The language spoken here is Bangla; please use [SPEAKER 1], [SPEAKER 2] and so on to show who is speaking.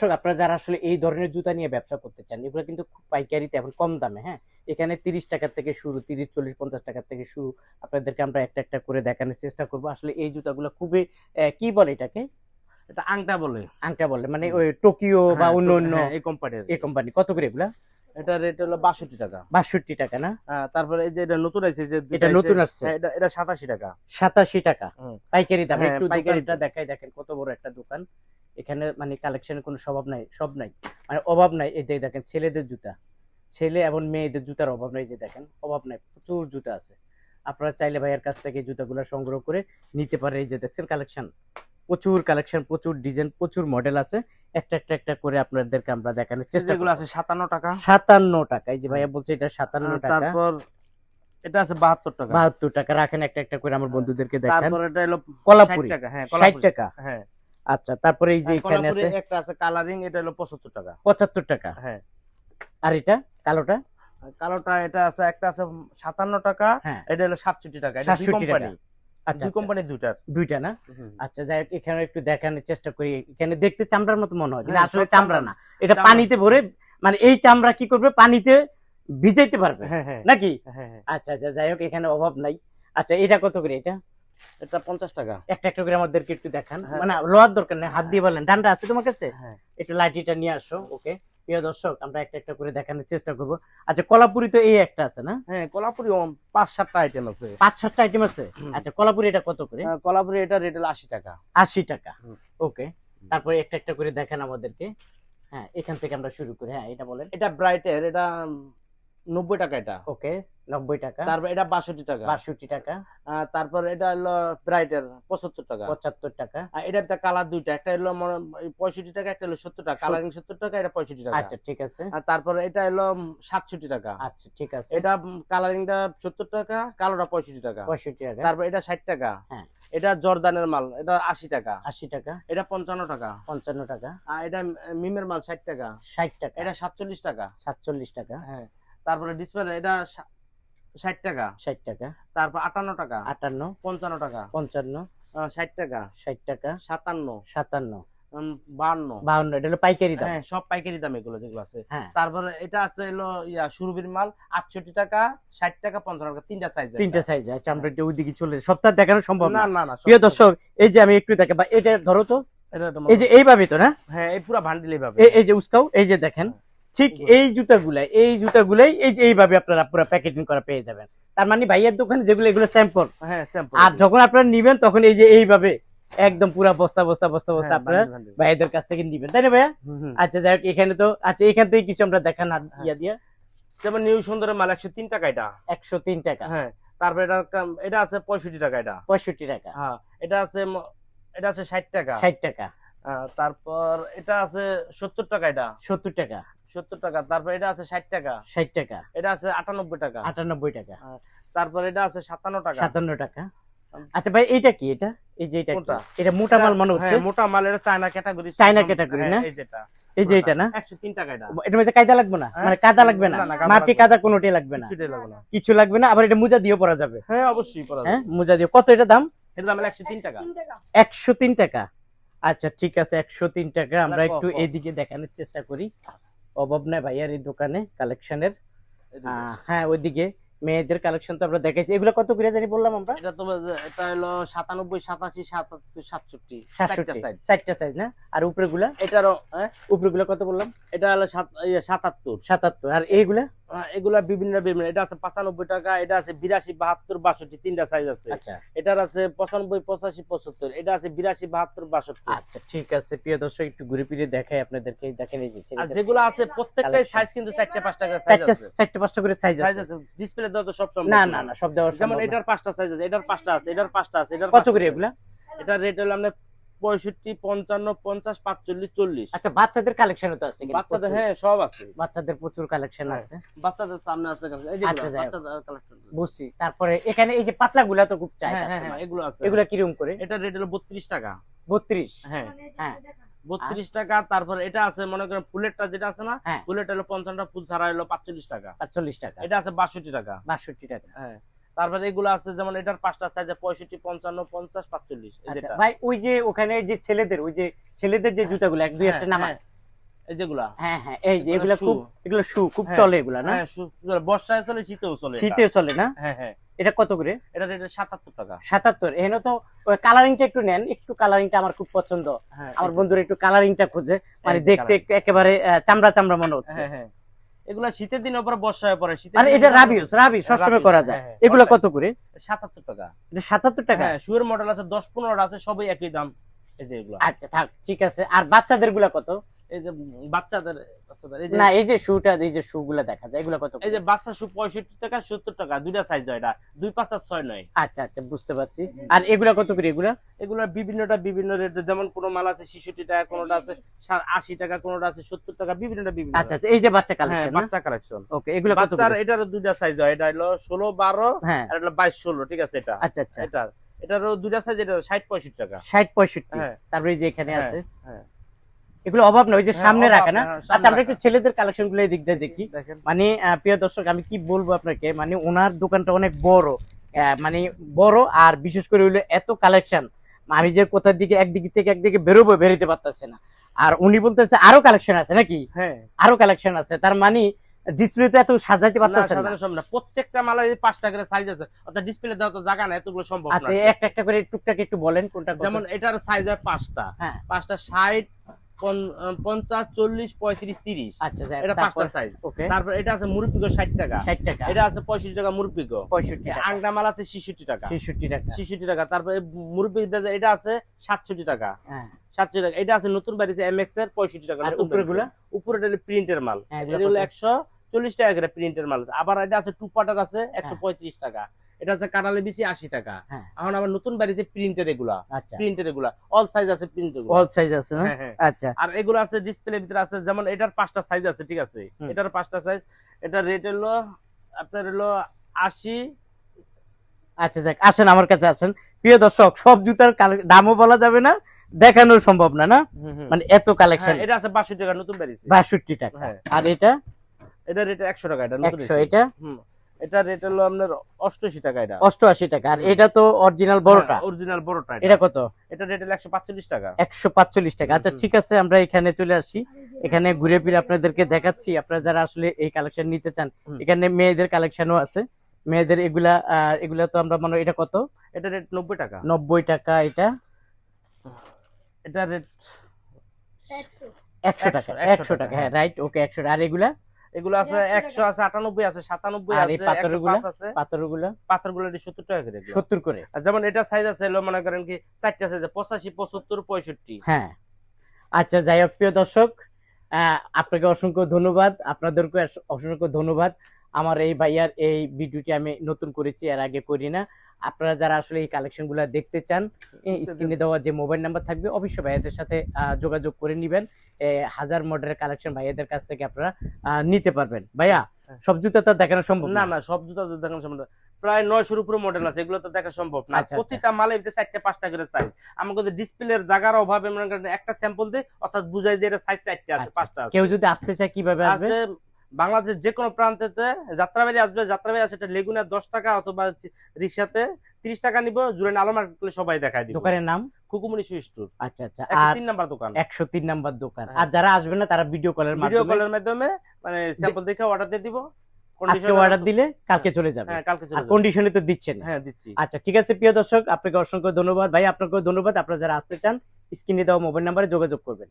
[SPEAKER 1] দর্শক আপনারা যারা আসলে এই ধরনের জুতা নিয়ে ব্যবসা করতে চান এগুলো কিন্তু খুব পাইকারিতে এখন কম দামে হ্যাঁ? এখানে তিরিশ টাকা থেকে শুরু তিরিশ চল্লিশ পঞ্চাশ টাকা থেকে শুরু আপনাদেরকে আমরা একটা একটা করে দেখানোর চেষ্টা করব। আসলে এই জুতাগুলো খুবই কি বলে এটাকে?
[SPEAKER 2] এটা আংটা বলে।
[SPEAKER 1] আংটা বলে মানে ওই টোকিও বা
[SPEAKER 2] হ্যাঁ,
[SPEAKER 1] অন্য অন্য
[SPEAKER 2] হ্যাঁ, এই কোম্পানির।
[SPEAKER 1] এই কোম্পানি কত করে এগুলা?
[SPEAKER 2] এটা রেট হলো বাষট্টি টাকা।
[SPEAKER 1] বাষট্টি টাকা না?
[SPEAKER 2] হ্যাঁ, তারপরে এই যে এটা নতুন আছে যে
[SPEAKER 1] এটা নতুন আসছে।
[SPEAKER 2] এটা এটা সাতাশি টাকা।
[SPEAKER 1] সাতাশি টাকা। পাইকারি দাম। একটু
[SPEAKER 2] পাইকারি
[SPEAKER 1] দেখাই দেখেন কত বড় একটা দোকান। এখানে মানে কালেকশনের কোনো স্বভাব নাই সব নাই। মানে অভাব নাই এই দেখেন ছেলেদের জুতা। ছেলে এবং মেয়েদের জুতার অভাব নাই যে দেখেন অভাব নাই প্রচুর জুতা আছে। আপনারা চাইলে ভাইয়ের কাছ থেকে জুতাগুলো সংগ্রহ করে নিতে পারে এই যে দেখছেন কালেকশন প্রচুর কালেকশন প্রচুর ডিজাইন প্রচুর মডেল আছে। একটা একটা একটা করে আপনাদেরকে আমরা দেখানোর চেষ্টা
[SPEAKER 2] যেগুলো আছে সাতান্ন টাকা।
[SPEAKER 1] সাতান্ন টাকা এই যে ভাইয়া বলছে এটা সাতান্ন
[SPEAKER 2] আহ,
[SPEAKER 1] টাকা।
[SPEAKER 2] তারপর এটা আছে বাহাত্তর টাকা।
[SPEAKER 1] বাহাত্তর টাকা রাখেন একটা একটা করে আমার বন্ধুদেরকে দেখান।
[SPEAKER 2] তারপর এটা হলো
[SPEAKER 1] কলাপুরি।
[SPEAKER 2] 60 টাকা হ্যাঁ
[SPEAKER 1] ষাট
[SPEAKER 2] কলাপুরি।
[SPEAKER 1] টাকা?
[SPEAKER 2] হ্যাঁ।
[SPEAKER 1] আচ্ছা তারপরে এই যে
[SPEAKER 2] হ্যাঁ,
[SPEAKER 1] এখানে আছে
[SPEAKER 2] একটা আছে কালারিং এটা হলো পঁচাত্তর টাকা।
[SPEAKER 1] পঁচাত্তর টাকা।
[SPEAKER 2] হ্যাঁ।
[SPEAKER 1] আর এটা কালোটা?
[SPEAKER 2] কালোটা এটা আছে একটা আছে সাতান্ন টাকা
[SPEAKER 1] হ্যাঁ।
[SPEAKER 2] এটা হলো সাতষট্টি টাকা এটা দুই কোম্পানি
[SPEAKER 1] আচ্ছা
[SPEAKER 2] দুই
[SPEAKER 1] আচ্ছা,
[SPEAKER 2] কোম্পানি দুইটার।
[SPEAKER 1] দুইটা না? আচ্ছা যাই হোক এখানে একটু দেখানোর চেষ্টা করি। এখানে দেখতে চামড়ার মতো মনে হয় কিন্তু
[SPEAKER 2] হ্যাঁ,
[SPEAKER 1] আসলে চামড়া। না। এটা পানিতে ভরে মানে এই চামড়া কি করবে? পানিতে ভিজাইতে পারবে।
[SPEAKER 2] হ্যাঁ হ্যাঁ।
[SPEAKER 1] নাকি? আচ্ছা আচ্ছা যাই হোক এখানে অভাব নাই। আচ্ছা এটা কত করে এটা?
[SPEAKER 2] এটা পঞ্চাশ টাকা।
[SPEAKER 1] একটা একটা করে আমাদেরকে একটু দেখান।
[SPEAKER 2] হ্যাঁ।
[SPEAKER 1] মানে লোয়ার দরকার নেই হাত দিয়ে বলেন। ডান্ডা আছে তোমার কাছে?
[SPEAKER 2] হ্যাঁ।
[SPEAKER 1] একটু লাঠিটা নিয়ে আসো ওকে? প্রিয় দর্শক আমরা একটা একটা করে দেখানোর চেষ্টা করব। আচ্ছা কলাপুরি তো এই একটা আছে না?
[SPEAKER 2] হ্যাঁ কলাপুরি পাঁচ সাতটা আইটেম আছে।
[SPEAKER 1] পাঁচ সাতটা আইটেম আছে? আচ্ছা কলাপুরি এটা কত করে?
[SPEAKER 2] কলাপুরি এটা রেট হলো আশি টাকা।
[SPEAKER 1] আশি টাকা। ওকে তারপরে একটা একটা করে দেখেন আমাদেরকে। হ্যাঁ এখান থেকে আমরা শুরু করি। হ্যাঁ এটা বলেন।
[SPEAKER 2] এটা ব্রাইটের এটা নব্বই টাকা এটা।
[SPEAKER 1] ওকে নব্বই টাকা।
[SPEAKER 2] তারপর এটা বাষট্টি টাকা।
[SPEAKER 1] বাষট্টি টাকা।
[SPEAKER 2] তারপর এটা হলো ব্রাইটের পঁচাত্তর টাকা।
[SPEAKER 1] পঁচাত্তর টাকা।
[SPEAKER 2] আর এটা একটা কালার দুইটা। একটা হলো পঁয়ষট্টি টাকা একটা হলো সত্তর টাকা। কালারিং সত্তর টাকা এটা পঁয়ষট্টি টাকা।
[SPEAKER 1] আচ্ছা ঠিক আছে।
[SPEAKER 2] আর তারপরে এটা হলো সাতষট্টি টাকা।
[SPEAKER 1] আচ্ছা ঠিক আছে।
[SPEAKER 2] এটা কালারিংটা সত্তর টাকা কালোটা পঁয়ষট্টি টাকা।
[SPEAKER 1] পঁয়ষট্টি টাকা।
[SPEAKER 2] তারপর এটা ষাট টাকা।
[SPEAKER 1] হ্যাঁ।
[SPEAKER 2] এটা জর্দানের মাল এটা আশি টাকা।
[SPEAKER 1] আশি টাকা।
[SPEAKER 2] এটা পঞ্চান্ন টাকা।
[SPEAKER 1] পঞ্চান্ন টাকা।
[SPEAKER 2] আর এটা মিমের মাল ষাট টাকা।
[SPEAKER 1] ষাট টাকা।
[SPEAKER 2] এটা সাতচল্লিশ টাকা।
[SPEAKER 1] সাতচল্লিশ টাকা।
[SPEAKER 2] হ্যাঁ। তারপরে ডিসপ্লে এটা ষাট টাকা।
[SPEAKER 1] ষাট টাকা।
[SPEAKER 2] তারপর আটান্ন টাকা।
[SPEAKER 1] আটান্ন।
[SPEAKER 2] পঞ্চান্ন টাকা।
[SPEAKER 1] পঞ্চান্ন।
[SPEAKER 2] ষাট টাকা।
[SPEAKER 1] ষাট টাকা।
[SPEAKER 2] সাতান্ন।
[SPEAKER 1] সাতান্ন।
[SPEAKER 2] বাহান্ন।
[SPEAKER 1] বাউন্ন এটা হলো পাইকারি দাম।
[SPEAKER 2] হ্যাঁ সব পাইকারি দাম এগুলো যেগুলো আছে।
[SPEAKER 1] হ্যাঁ।
[SPEAKER 2] তারপরে এটা আছে হলো ইয়া সুরবির মাল আটষট্টি টাকা ষাট টাকা পঞ্চান্ন টাকা তিনটা সাইজ
[SPEAKER 1] তিনটা সাইজ আছে আমরা এটা ওইদিকে চলে। সবটা দেখানো সম্ভব
[SPEAKER 2] না।
[SPEAKER 1] না
[SPEAKER 2] না
[SPEAKER 1] প্রিয় দর্শক এই যে আমি একটু দেখে বা এটা ধরো তো। এই যে এইভাবে তো না?
[SPEAKER 2] হ্যাঁ এই পুরো ভান্ডিল এইভাবে।
[SPEAKER 1] এই- এই যে উস্কাও এই যে দেখেন। ঠিক। এই জুতাগুলাই এই জুতাগুলাই এই যে এইভাবে আপনারা পুরো প্যাকেটিং করা পেয়ে যাবেন। তার মানে ভাইয়ের দোকানে যেগুলো এগুলো স্যাম্পল
[SPEAKER 2] হ্যাঁ স্যাম্পল
[SPEAKER 1] আর যখন আপনারা নিবেন তখন এই যে এইভাবে একদম পুরা বস্তা বস্তা বস্তা বস্তা
[SPEAKER 2] হ্যাঁ,
[SPEAKER 1] আপনারা ভাইয়াদের কাছ থেকে নিবেন। তাই না ভাইয়া? আচ্ছা যাই হোক এখানে তো আচ্ছা এখান থেকে কিছু আমরা দেখান
[SPEAKER 2] হ্যাঁ।
[SPEAKER 1] ইয়া দিয়া।
[SPEAKER 2] যেমন নিউ সুন্দরের মাল একশো তিন টাকা এটা।
[SPEAKER 1] একশো তিন টাকা।
[SPEAKER 2] হ্যাঁ তারপরে এটা এটা আছে পঁয়ষট্টি টাকা এটা।
[SPEAKER 1] পঁয়ষট্টি টাকা।
[SPEAKER 2] হ্যাঁ এটা আছে এটা আছে ষাট টাকা।
[SPEAKER 1] ষাট টাকা।
[SPEAKER 2] তারপর এটা আছে সত্তর টাকা এটা।
[SPEAKER 1] সত্তর টাকা।
[SPEAKER 2] সত্তর টাকা তারপর এটা আছে ষাট টাকা।
[SPEAKER 1] ষাট টাকা।
[SPEAKER 2] এটা আছে আটানব্বই টাকা।
[SPEAKER 1] আটানব্বই টাকা।
[SPEAKER 2] তারপর এটা আছে সাতান্ন টাকা।
[SPEAKER 1] সাতান্ন টাকা। আচ্ছা ভাই এইটা কি এটা? এই যে এটা কি? এটা মোটা মাল মনে হচ্ছে?
[SPEAKER 2] হ্যাঁ, মোটা মাল এটা চায়না ক্যাটাগরি
[SPEAKER 1] চায়না category না?
[SPEAKER 2] এই যেটা।
[SPEAKER 1] এই যে এটা না?
[SPEAKER 2] একশো তিন টাকা এটা।
[SPEAKER 1] এটার মধ্যে কায়দা লাগবে না?
[SPEAKER 2] হ্যাঁ?
[SPEAKER 1] মানে কাদা লাগবে না? মাটি কাদা কোনোটাই লাগবে না।
[SPEAKER 2] কিছুটাই লাগবে না।
[SPEAKER 1] কিছু লাগবে না আবার এটা মোজা দিয়ে পরা যাবে।
[SPEAKER 2] হ্যাঁ অবশ্যই
[SPEAKER 1] হ্যাঁ
[SPEAKER 2] যাবে।
[SPEAKER 1] মোজা দিয়ে কত এটা দাম?
[SPEAKER 2] এটার দাম হলো একশো তিন টাকা।
[SPEAKER 1] একশো তিন টাকা। আচ্ছা ঠিক আছে একশো তিন টাকা। আমরা একটু
[SPEAKER 2] ক, ক।
[SPEAKER 1] দেখানোর চেষ্টা করি। অভাব নাই ভাইয়ার এই দোকানে কালেকশনের। হ্যাঁ ওইদিকে মেয়েদের কালেকশন তো আমরা দেখাইছি। এগুলো কত করে জানি বললাম আমরা?
[SPEAKER 2] এটা তো এটা হলো সাতানব্বই সাতাশি সাতাত্তর সাতষট্টি। চারটা সাইজ
[SPEAKER 1] চারটা সাইজ না? আর উপরেগুলা?
[SPEAKER 2] এটারও উপরেগুলা
[SPEAKER 1] উপরে গুলা কত বললাম?
[SPEAKER 2] এটা হলো সাত- ইয়ে, সাতাত্তর।
[SPEAKER 1] সাতাত্তর। আর এইগুলা?
[SPEAKER 2] এগুলা বিভিন্ন বিভিন্ন এটা আছে পঁচানব্বই টাকা এটা আছে বিরাশি বাহাত্তর বাষট্টি তিনটা সাইজ আছে।
[SPEAKER 1] আচ্ছা।
[SPEAKER 2] এটার আছে পঁচানব্বই পঁচাশি পঁচাত্তর এটা আছে বিরাশি বাহাত্তর বাষট্টি।
[SPEAKER 1] আচ্ছা ঠিক আছে প্রিয় দর্শক একটু ঘুরে ফিরে দেখাই আপনাদেরকে দেখেন এই যে
[SPEAKER 2] আর যেগুলো আছে প্রত্যেকটাই সাইজ কিন্তু চারটে পাঁচটা সাইজ
[SPEAKER 1] চারটা
[SPEAKER 2] আছে।
[SPEAKER 1] চারটা পাঁচটা করে সাইজ
[SPEAKER 2] সাইজ
[SPEAKER 1] আছে।
[SPEAKER 2] ডিসপ্লে দাও তো সব
[SPEAKER 1] না না। না সব দেওয়ার
[SPEAKER 2] যেমন এটার পাঁচটা সাইজ আছে এটার পাঁচটা আছে এটার পাঁচটা আছে এটার
[SPEAKER 1] কত করে এগুলা?
[SPEAKER 2] এটার রেট হলো আপনার পঁয়ষট্টি পঞ্চান্ন পঞ্চাশ পাঁচচল্লিশ চল্লিশ।
[SPEAKER 1] আচ্ছা বাচ্চাদের কালেকশন তো আছে
[SPEAKER 2] বাচ্চাদের হ্যাঁ সব আছে।
[SPEAKER 1] বাচ্চাদের প্রচুর কালেকশন
[SPEAKER 2] হ্যাঁ।
[SPEAKER 1] আছে।
[SPEAKER 2] বাচ্চাদের সামনে আছে
[SPEAKER 1] আচ্ছা,
[SPEAKER 2] collection।
[SPEAKER 1] বুঝছি। তারপরে এখানে এই যে পাতলা গুলা তো খুব চাই
[SPEAKER 2] হ্যাঁ হ্যাঁ। এগুলো আছে।
[SPEAKER 1] এগুলা কীরকম করে?
[SPEAKER 2] এটা রেট হলো বত্রিশ টাকা।
[SPEAKER 1] বত্রিশ?
[SPEAKER 2] হ্যাঁ।
[SPEAKER 1] হ্যাঁ।
[SPEAKER 2] বত্রিশ টাকা তারপর এটা আছে মনে করেন ফুলেরটা যেটা আছে না। ফুলেরটা হলো পঞ্চাশটা ফুল ছাড়া হলো পাঁচচল্লিশ টাকা।
[SPEAKER 1] পাঁচচল্লিশ টাকা।
[SPEAKER 2] এটা আছে বাষট্টি টাকা।
[SPEAKER 1] বাষট্টি টাকা।
[SPEAKER 2] হ্যাঁ। তারপরে এগুলো আছে যেমন এটার পাঁচটা সাইজে পঁয়ষট্টি পঞ্চান্ন পঞ্চাশ পাঁচচল্লিশ
[SPEAKER 1] আচ্ছা, ভাই ওই যে ওখানে যে ছেলেদের ওই যে ছেলেদের যে জুতাগুলো এক দুই একটা
[SPEAKER 2] হ্যাঁ। যেগুলা।
[SPEAKER 1] হ্যাঁ হ্যাঁ এই যে
[SPEAKER 2] এগুলা
[SPEAKER 1] খুব
[SPEAKER 2] shoe।
[SPEAKER 1] শু খুব চলে এগুলা না?
[SPEAKER 2] শু- বর্ষায় চলে শীতেও চলে এটা।
[SPEAKER 1] শীতে চলে না? এটা কত করে?
[SPEAKER 2] এটা রেট সাতাত্তর টাকা।
[SPEAKER 1] সাতাত্তর এখানে তো কালারিংটা একটু নেন একটু কালারিংটা আমার খুব পছন্দ। আমার বন্ধুরা একটু কালারিংটা খোঁজে মানে দেখতে একেবারে চামড়া চামড়া মনে হচ্ছে।
[SPEAKER 2] হ্যাঁ হ্যাঁ। এগুলা শীতের দিনের উপরে বর্ষায় পরে শীতের
[SPEAKER 1] মানে এটা রাবি রাবি সবসময় করা
[SPEAKER 2] হ্যাঁ,
[SPEAKER 1] যায় এগুলা কত করে?
[SPEAKER 2] সাতাত্তর টাকা।
[SPEAKER 1] এটা সাতাত্তর টাকা?
[SPEAKER 2] হ্যাঁ শুয়ের মডেল আছে দশ পনেরোটা আছে সবই একই দাম। এই যে এগুলা।
[SPEAKER 1] আচ্ছা থাক ঠিক আছে। আর বাচ্চাদেরগুলা কত?
[SPEAKER 2] এই যে বাচ্চাদের
[SPEAKER 1] না এই যে শুটা এই যে শু গুলা দেখা যায় এগুলো কত
[SPEAKER 2] এই যে বাচ্চা শু পঁয়ষট্টি টাকা সত্তর টাকা দুইটা সাইজ হয় এটা দুই পাঁচ আর ছয় নয়।
[SPEAKER 1] আচ্ছা আচ্ছা বুঝতে পারছি। আর এগুলা কত করে এগুলা?
[SPEAKER 2] এগুলো বিভিন্নটা বিভিন্ন রেট যেমন কোন মাল আছে ছেষট্টি টাকা কোনটা আছে সা- আশি টাকা কোনটা আছে সত্তর টাকা বিভিন্নটা বিভিন্ন
[SPEAKER 1] আচ্ছা আচ্ছা এই যে বাচ্চা
[SPEAKER 2] হ্যাঁ
[SPEAKER 1] কালেকশন
[SPEAKER 2] বাচ্চা কালেকশন
[SPEAKER 1] ওকে এগুলো কত
[SPEAKER 2] বাচ্চার? এটারও দুইটা সাইজ হয় এটা হলো ষোলো বারো
[SPEAKER 1] হ্যাঁ।
[SPEAKER 2] আর এটা বাইশ ষোলো ঠিক আছে এটা।
[SPEAKER 1] আচ্ছা আচ্ছা।
[SPEAKER 2] এটা এটারও দুইটা সাইজ এটা ষাট পঁয়ষট্টি টাকা।
[SPEAKER 1] ষাট পঁয়ষট্টি
[SPEAKER 2] হ্যাঁ।
[SPEAKER 1] তারপরে এই যে এখানে
[SPEAKER 2] হ্যাঁ,
[SPEAKER 1] আছে।
[SPEAKER 2] হ্যাঁ।
[SPEAKER 1] এগুলো অভাব নয় ওই যে
[SPEAKER 2] হ্যাঁ,
[SPEAKER 1] সামনে রাখা না?
[SPEAKER 2] হ্যাঁ,
[SPEAKER 1] আচ্ছা আমরা একটু ছেলেদের কালেকশনগুলো এই দিক দিয়ে দেখি মানে প্রিয় দর্শক আমি কি বলব আপনাকে? মানে ওনার দোকানটা অনেক বড়। মানে বড় আর বিশেষ করে হইল এত কালেকশন। আমি যে কোথার দিকে একদিকে থেকে একদিকে বেরোবো বেরোতে পারতেছে না। আর উনি বলতেছে আরও কালেকশন আছে নাকি?
[SPEAKER 2] হ্যাঁ।
[SPEAKER 1] আরও কালেকশন আছে। তার মানে ডিসপ্লে তো এত সাজাইতে পারতেছে না।
[SPEAKER 2] সম্ভব না। প্রত্যেকটা মালা পাঁচটা করে সাইজ আছে অর্থাৎ ডিসপ্লে দেওয়া তো জায়গা না এতগুলো সম্ভব না।
[SPEAKER 1] আচ্ছা একটা একটা করে টুকটাক একটু বলেন কোনটা
[SPEAKER 2] যেমন এটার সাইজ হয় পাঁচটা।
[SPEAKER 1] হ্যাঁ।
[SPEAKER 2] পাঁচটা ষাট পন- আহ, পঞ্চাশ চল্লিশ পঁয়ত্রিশ তিরিশ।
[SPEAKER 1] আচ্ছা
[SPEAKER 2] এটা পাঁচটা সাইজ তারপর এটা আছে মুরব্বিগো ষাট টাকা।
[SPEAKER 1] ষাট টাকা।
[SPEAKER 2] এটা আছে পঁয়ষট্টি টাকা মুরব্বিগো
[SPEAKER 1] পঁয়ষট্টি
[SPEAKER 2] আছে ছেষট্টি টাকা।
[SPEAKER 1] ছেষট্টি টাকা।
[SPEAKER 2] ছেষট্টি টাকা। তারপরে মুরব্বি এটা আছে সাতষট্টি টাকা।
[SPEAKER 1] হ্যাঁ।
[SPEAKER 2] সাতষট্টি টাকা। এটা আছে নতুন বাড়িছে এম এক্সের পঁয়ষট্টি টাকা।
[SPEAKER 1] উপরে গুলা?
[SPEAKER 2] উপরে প্রিন্টের মাল।
[SPEAKER 1] হ্যাঁ, এগুলো?
[SPEAKER 2] একশো চল্লিশ টাকা করে প্রিন্টের মাল। আবার এটা আছে টু পাটার আছে একশো
[SPEAKER 1] হ্যাঁ।
[SPEAKER 2] পঁয়ত্রিশ টাকা। এটা আছে কাটালে বেশি আশি টাকা।
[SPEAKER 1] হ্যাঁ।
[SPEAKER 2] এখন আমার নতুন বাড়িছে প্রিন্টের এগুলা
[SPEAKER 1] আচ্ছা।
[SPEAKER 2] প্রিন্টের এগুলা অল সাইজ আছে প্রিন্টের
[SPEAKER 1] অল সাইজ আছে
[SPEAKER 2] হ্যাঁ হ্যাঁ।
[SPEAKER 1] আচ্ছা।
[SPEAKER 2] আর এগুলো আছে ডিসপ্লে ভিতরে আছে যেমন এটার পাঁচটা সাইজ আছে ঠিক আছে? এটার পাঁচটা সাইজ এটা রেট হলো আপনার হলো আশি।
[SPEAKER 1] আচ্ছা যাক আসেন আমার কাছে আসেন। প্রিয় দর্শক সব জুতার দামও বলা যাবে না দেখানো সম্ভব না না? মানে এত কালেকশন
[SPEAKER 2] এটা আছে বাষট্টি টাকা নতুন বাড়িছে
[SPEAKER 1] বাষট্টি টাকা। আর এটা?
[SPEAKER 2] এটা রেট একশো টাকা এটা নতুন
[SPEAKER 1] এটা?
[SPEAKER 2] হুম। এটা রেট হলো আপনার অষ্টআশি টাকা এটা।
[SPEAKER 1] অষ্টআশি টাকা। আর এটা তো অরিজিনাল বড়টা?
[SPEAKER 2] অরিজিনাল বড়টা
[SPEAKER 1] এটা। কত?
[SPEAKER 2] এটা রেট হলো একশো পাঁচচল্লিশ টাকা।
[SPEAKER 1] একশো পাঁচচল্লিশ টাকা। আচ্ছা ঠিক আছে আমরা এখানে চলে আসি। এখানে ঘুরে ফিরে আপনাদেরকে দেখাচ্ছি। আপনারা যারা আসলে এই কালেকশন নিতে চান এখানে মেয়েদের কালেকশনও আছে। মেয়েদের এগুলা এগুলা তো আমরা মানে এটা কত?
[SPEAKER 2] এটা রেট নব্বই টাকা।
[SPEAKER 1] নব্বই টাকা এটা।
[SPEAKER 2] এটা রেট
[SPEAKER 1] একশো। টাকা
[SPEAKER 2] একশো- একশো
[SPEAKER 1] একশো
[SPEAKER 2] টাকা,
[SPEAKER 1] টাকা হ্যাঁ রাইট ওকে একশো আর এগুলা?
[SPEAKER 2] এগুলো আছে একশো আছে আটানব্বই আছে সাতানব্বই আছে
[SPEAKER 1] এই পাথরের
[SPEAKER 2] একশো
[SPEAKER 1] গুলা?
[SPEAKER 2] পাঁচ আছে। পাথরগুলা পাথরগুলো সত্তর টাকা করে
[SPEAKER 1] সত্তর করে?
[SPEAKER 2] যেমন এটা সাইজ আছে মনে করেন কি চারটা সাইজ পঁচাশি পঁচাত্তর পঁয়ষট্টি।
[SPEAKER 1] হ্যাঁ। আচ্ছা যাই হোক প্রিয় দর্শক আহ, আপনাকে অসংখ্য ধন্যবাদ। আপনাদেরকে অসংখ্য ধন্যবাদ। আমার এই ভাইয়ার এই ভিডিওটি আমি নতুন করেছি এর আগে করি না। আপনারা যারা আসলে এই কালেকশনগুলা দেখতে চান স্ক্রিনে দেওয়া যে মোবাইল নাম্বার থাকবে অবশ্যই ভাইয়াদের সাথে যোগাযোগ করে নিবেন। হাজার মডেলের কালেকশন ভাইয়াদের কাছ থেকে আপনারা নিতে পারবেন। ভাইয়া সব জুতা তো দেখানো সম্ভব
[SPEAKER 2] না না? সব জুতা তো দেখানো সম্ভব প্রায় নয়শোর উপরে মডেল আছে এগুলো তো দেখা সম্ভব না।
[SPEAKER 1] আচ্ছা, আচ্ছা।
[SPEAKER 2] প্রতিটা মালে ভিতরে চারটে পাঁচটা করে সাইজ আমাকে ডিসপ্লের জায়গার অভাবে একটা স্যাম্পল দিই অর্থাৎ বুঝাই যে এটা সাইজ চারটে আছে
[SPEAKER 1] আচ্ছা,
[SPEAKER 2] পাঁচটা আছে।
[SPEAKER 1] কেউ যদি আসতে চায় কীভাবে আসবে?
[SPEAKER 2] বাংলাদেশের যে কোনো প্রান্তেতে যাত্রাবাড়ি আসবে যাত্রাবাড়ি আসে এটা লেগুনা দশ টাকা অথবা রিক্সাতে তিরিশ টাকা নিব জুড়ে আলো মার্কেট সবাই দেখায় দিব।
[SPEAKER 1] দোকানের নাম?
[SPEAKER 2] খুকুমনি সুই স্টোর
[SPEAKER 1] আচ্ছা আচ্ছা। আর
[SPEAKER 2] তিন নাম্বার দোকান।
[SPEAKER 1] একশো তিন নাম্বার দোকান।
[SPEAKER 2] হ্যাঁ।
[SPEAKER 1] আর যারা আসবে না তারা ভিডিও কলের
[SPEAKER 2] ভিডিও কলের মাধ্যমে মানে স্যাম্পল দেখে অর্ডার দিয়ে দিব।
[SPEAKER 1] আজকে অর্ডার দিলে কালকে চলে যাবে।
[SPEAKER 2] হ্যাঁ চলে যাবে।
[SPEAKER 1] কন্ডিশনে তো দিচ্ছেন
[SPEAKER 2] হ্যাঁ দিচ্ছি।
[SPEAKER 1] আচ্ছা ঠিক আছে প্রিয় দর্শক আপনাকে অসংখ্য ধন্যবাদ। ভাই আপনাকে ধন্যবাদ। আপনারা যারা আসতে চান স্ক্রিনে দেওয়া মোবাইল নাম্বারে যোগাযোগ করবেন।